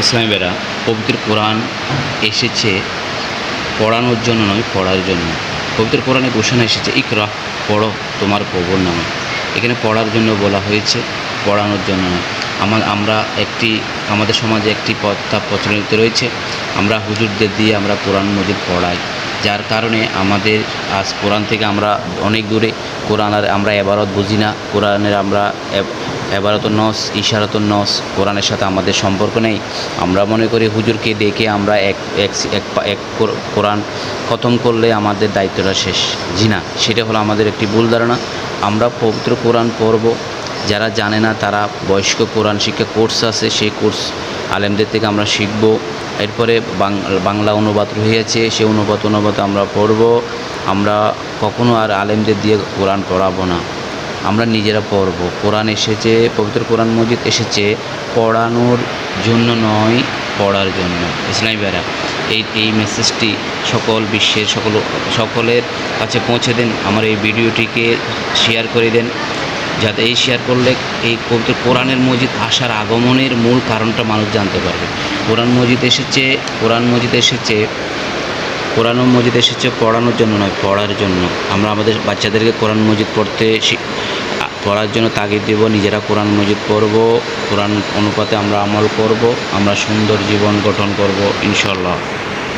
ইসলামী বেরা পবিত্র কোরআন এসেছে পড়ানোর জন্য নয়, পড়ার জন্য। পবিত্র কোরআনে ঘোষণা এসেছে, ইকরা, পড়ো তোমার কবর নামে। এখানে পড়ার জন্য বলা হয়েছে, পড়ানোর জন্য নয়। আমার আমরা একটি, আমাদের সমাজে একটি প্রথা প্রচলিত রয়েছে, আমরা হুজুরদের দিয়ে আমরা কোরআন মজিদ পড়াই। যার কারণে আমাদের আজ কোরআন থেকে আমরা অনেক দূরে, কোরআন আর আমরা এবারত বুঝি না, কোরআনের আমরা এবারত নস ইশারত নস, কোরআনের সাথে আমাদের সম্পর্ক নেই। আমরা মনে করি হুজুরকে দেখে আমরা এক এক এক কোরআন খতম করলে আমাদের দায়িত্বটা শেষ। জি না, সেটা হলো আমাদের একটি ভুল ধারণা। আমরা পবিত্র কোরআন পড়ব। যারা জানে না তারা বয়স্ক কোরআন শিক্ষা কোর্স আছে, সেই কোর্স আলেমদের থেকে আমরা শিখব। এরপরে বাংলা অনুবাদ রয়েছে, সেই অনুবাদ অনুবাদ আমরা পড়ব। আমরা কখনো আর আলেমদের দিয়ে কোরআন পড়াবো না। আমরা নিজেরা পড়ব। কোরআন এসেছে, পবিত্র কোরআন মজিদ এসেছে, পড়ানোর জন্য নয়, পড়ার জন্য। ইসলামী বেড়া এই এই মেসেজটি সকল বিশ্বের সকল, সকলের কাছে পৌঁছে দেন। আমার এই ভিডিওটিকে শেয়ার করে দেন। যাতে এই শেয়ার করলে এই পবিত্র কোরআনের মজিদ আসার আগমনের মূল কারণটা মানুষ জানতে পারবে। কোরআন মজিদ এসেছে, কোরআন মজিদ এসেছে কোরআন মজিদ এসেছে পড়ানোর জন্য নয়, পড়ার জন্য। আমরা আমাদের বাচ্চাদেরকে কোরআন মজিদ পড়তে পড়ার জন্য তাগিদ দেব, নিজেরা কোরআন মজিদ পড়ব, কোরআন অনুপাতে আমরা আমল করব, আমরা সুন্দর জীবন গঠন করব ইনশাল্লাহ